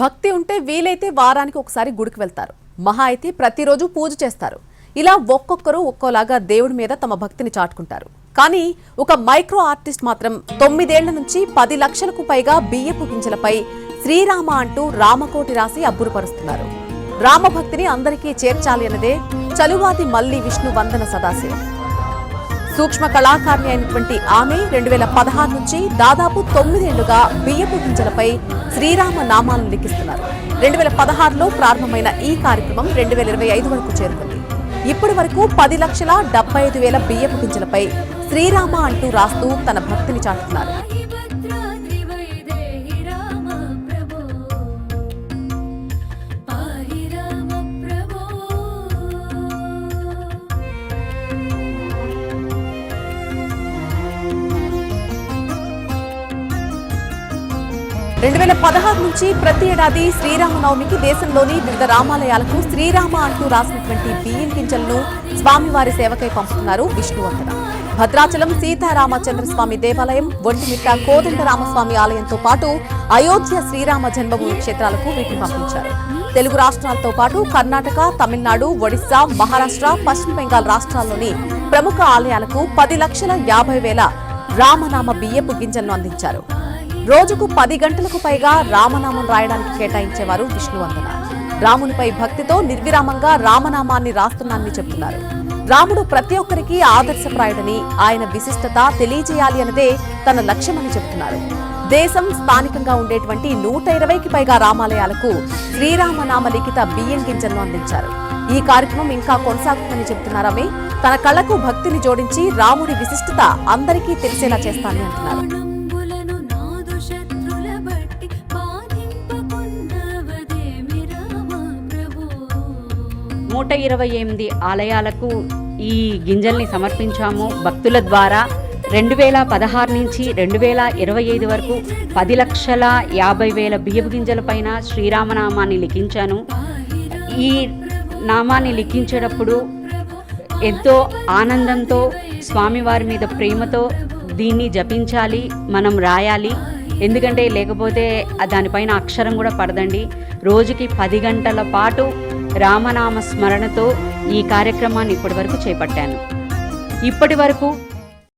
భక్తి ఉంటే వీలైతే వారానికి ఒకసారి గుడికి వెళ్తారు. మహా అయితే ప్రతిరోజు పూజ చేస్తారు. ఇలా ఒక్కొక్కరు ఒక్కోలాగా దేవుడి మీద తమ భక్తిని చాటుకుంటారు. కానీ ఒక మైక్రో ఆర్టిస్ట్ మాత్రం తొమ్మిదేళ్ళ నుంచి పది లక్షలకు పైగా బియ్యపు గింజలపై శ్రీరామ అంటూ రామకోటి రాసి అబ్బురుపరుస్తున్నారు. రామభక్తిని అందరికీ చేర్చాలి అన్నదే చలువాతి మల్లి విష్ణు వందన సదాశయం. సూక్ష్మ కళాకారిణి అయినటువంటి ఆమె రెండు వేల పదహారు నుంచి దాదాపు తొమ్మిదేళ్ళుగా బియ్యపు గింజలపై శ్రీరామ నామాలను లిఖిస్తున్నారు. రెండు వేల పదహారులో ప్రారంభమైన ఈ కార్యక్రమం రెండు వేల ఇరవై ఐదు వరకు చేరుకుంది. ఇప్పటి వరకు పది లక్షల డెబ్బై ఐదు వేల బియ్యపు గింజలపై శ్రీరామ అంటూ రాస్తూ తన భక్తిని చాటుతున్నారు. రెండు వేల పదహారు నుంచి ప్రతి ఏడాది శ్రీరామనవమికి దేశంలోని వివిధ రామాలయాలకు శ్రీరామ అంటూ రాసినటువంటి బియ్యం గింజలను స్వామివారి సేవకై పంపుతున్నారు విష్ణువంతన భద్రాచలం సీతారామచంద్ర స్వామి దేవాలయం ఒంటిమిట్ట కోదండరామస్వామి ఆలయంతో పాటు అయోధ్య శ్రీరామ జన్మభూమి క్షేత్రాలకు వీటిని పంపించారు. తెలుగు రాష్ట్రాలతో పాటు కర్ణాటక తమిళనాడు ఒడిశా మహారాష్ట్ర పశ్చిమ బెంగాల్ రాష్ట్రాల్లోని ప్రముఖ ఆలయాలకు పది లక్షల యాభై వేల రామనామ బియ్యపు గింజలను అందించారు. రోజుకు పది గంటలకు పైగా రామనామం రాయడానికి కేటాయించేవారు విష్ణువందన రామునిపై భక్తితో నిర్విరామంగా రామనామాన్ని రాస్తున్నానని చెబుతున్నారు రాముడు ప్రతి ఒక్కరికి ఆదర్శప్రాయుడని ఆయన విశిష్టత తెలియజేయాలి అన్నదే తన లక్ష్యమని చెబుతున్నారు దేశం స్థానికంగా ఉండేటువంటి నూట ఇరవైకి పైగా రామాలయాలకు శ్రీరామనామ లిఖిత బియ్యం గింజలను అందించారు. ఈ కార్యక్రమం ఇంకా కొనసాగుతుందని చెబుతున్నారామే తన కళకు భక్తిని జోడించి రాముడి విశిష్టత అందరికీ తెలిసేలా చేస్తానని అంటున్నారు. నూట ఇరవై ఎనిమిది ఆలయాలకు ఈ గింజల్ని సమర్పించాము. భక్తుల ద్వారా రెండు వేల పదహారు నుంచి రెండు వేల ఇరవై ఐదు వరకు పది లక్షల యాభై వేల బియ్యపు గింజల పైన శ్రీరామనామాన్ని లిఖించాను. ఈ నామాన్ని లిఖించేటప్పుడు ఎంతో ఆనందంతో స్వామివారి మీద ప్రేమతో దీన్ని జపించాలి మనం రాయాలి. ఎందుకంటే లేకపోతే దానిపైన అక్షరం కూడా పడదండి. రోజుకి పది గంటల పాటు రామనామ స్మరణతో ఈ కార్యక్రమాన్ని ఇప్పటి వరకు చేపట్టాను. ఇప్పటి వరకు